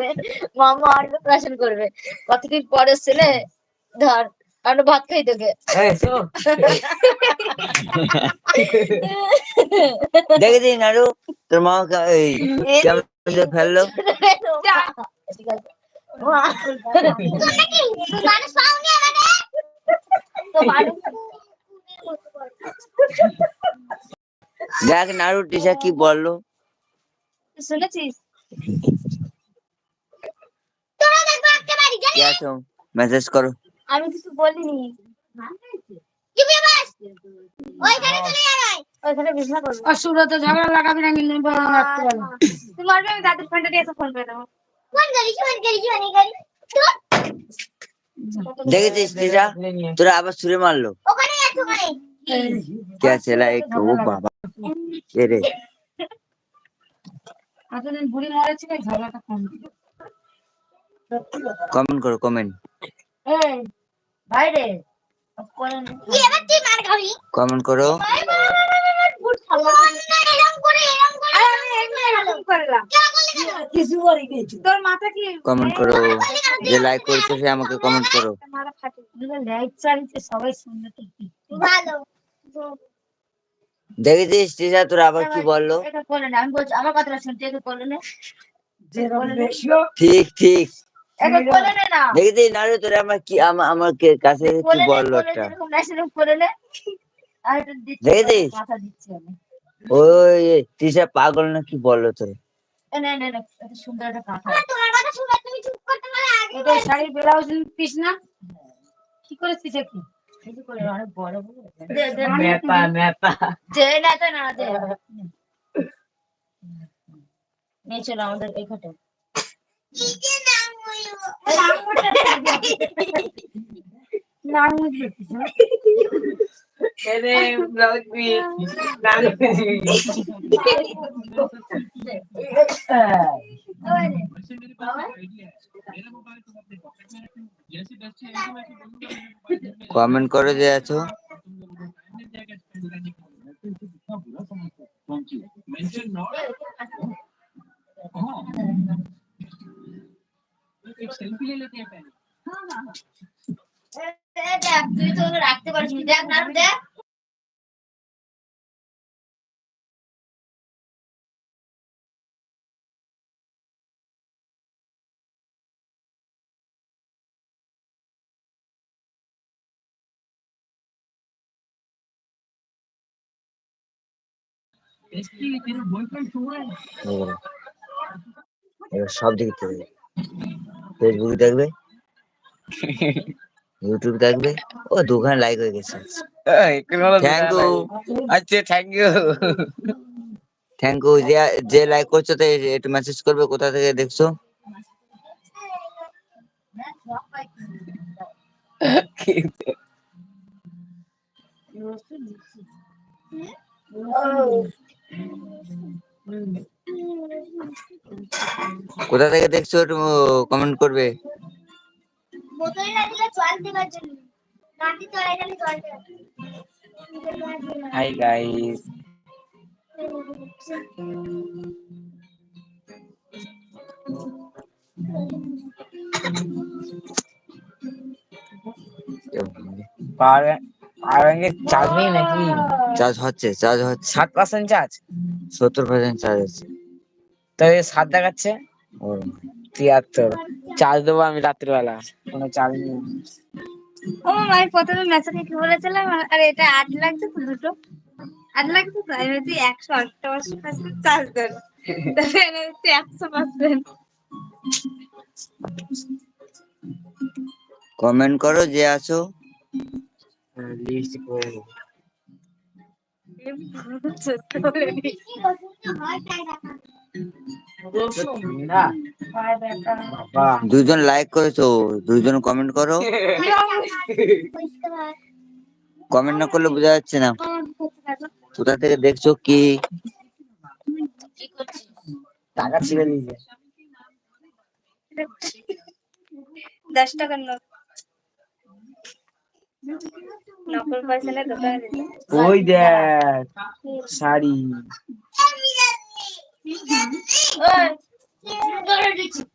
করবে মামা অন্নপ্রাশন করবে। কতদিন পরে ছেলে ধর আমরা ভাত খাই তোকে। শোন। দেখেছি নাড়ু তোর মা এই ফেলল? দেখ নাড়ু টিসা কি বলল? শুনেছিস? কে আছো মেসেজ করো। আমি কিছু বলিনি। ওইখানে বিছনা করব। আর সুরতে ঝগড়া লাগাবি না কিন্তু বলে রাখতে পারব তুই মারবি আমি দাদুর ফোনটা দিয়ে এসে ফোন করে দেবো। দেখেছিস তোরা আবার ছুড়ে মারলো। বুড়ি মরেছিল ঝগড়াটা কম কমেন্ট করো কমেন্ট এই বাইরে। করে। নে। কমেন্ট করো আরে আমি এমনি এরকম করলাম। তোর মাথা কি? কমেন্ট করো। যে লাইক করেছে সে আমাকে কমেন্ট করো। দেখেছিস টিসা তোরা আবার কি বলল? এটা বলে না আমি বলছি আমার কথাটা শুনতে এটা ঠিক ঠিক। তোরা আমার কি কাছে কি বলল একটা দেখেছিস? ওই টিসা পাগল না কি বলল তোর না? কি করেছিস কি? অনেক বড় আমাদের এই ঘটে না আমি দেখছিস দেখ তুই তো রাখতে পারছিস দেখ না দেখ সব দিকে চলে ফেসবুক দেখবে? ইউটিউব দেখবে? ও দোকান লাইক হয়ে গেছে। থ্যাংক ইউ আচ্ছা থ্যাংক ইউ থ্যাংক ইউ যে যে লাইক করছ তো একটু মেসেজ করবে কোথা থেকে দেখছ? কোথা থেকে দেখছ একটু কমেন্ট করবে? হাই গাইস পাওয়ার চার্জ নেই নাকি? চার্জ হচ্ছে চার্জ হচ্ছে। সাত পার্সেন্ট চার্জ সত্তর পার্সেন্ট চার্জ হচ্ছে। তবে সাত দেখাচ্ছে। ও তিয়াত্তর। চার্জ দেবো আমি রাত্রিবেলা কোনো চার্জ নেই। ও আমি প্রথমে মেসেজে কি বলেছিলাম? আরে এটা আট লাগছে তো দুটো। আট লাগছে তো? আমি বলছি একশো অষ্টআশি পার্সেন্ট চার্জ দেন তবে আমি বলছি একশো পার্সেন্ট কমেন্ট করো যে আছো। লিস্ট করে ঠান্ডা বাবা দুজন লাইক করেছ দুজন কমেন্ট করো। কমেন্ট না করলে বোঝা যাচ্ছে না। কোথা থেকে দেখছ কি? কি টাকা ছিঁড়ে দিয়েছে। দশ টাকার নোট। নকল পয়সা না দোকানে ওই দেখ শাড়ি। ওই, কি করে দিচ্ছিস?